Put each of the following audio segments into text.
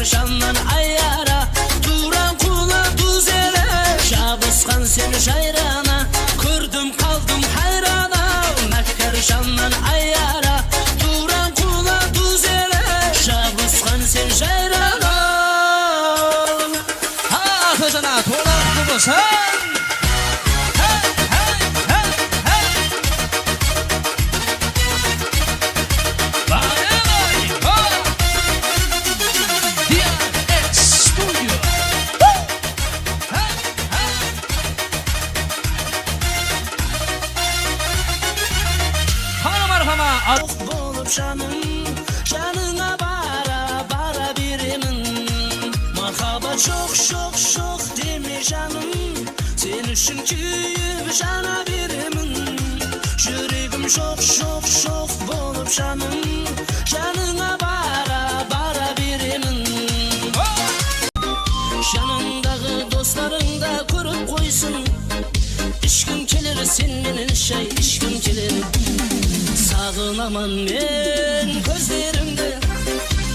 Makkarşandan ayara Turan kula tuz ele Şabıskan seni şayrana Kırdım kaldım hayrana Makkarşandan ayara Turan kula tuz ele Şabıskan seni şayrana Ha atacana to'lab mısın? Hey, at- Çok bolup şanım Şanına bara bara birimin Mahaba çok çok çok demi şanım Sen üçün kүйüp şana birimin Yüreğim çok çok çok bolup şanım Şanına bara bara birimin Yanındağı dostların da kurup koysun İşkim gelir senin şey işkim gelir Sağınaman men gözlerimde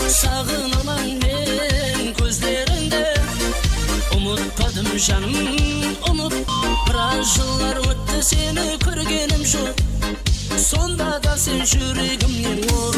Sağınaman men gözlerinde Umutmadım canım umut. Biraz yıllar öttü seni körgenim şu. Sonda da sen yüreğimden vur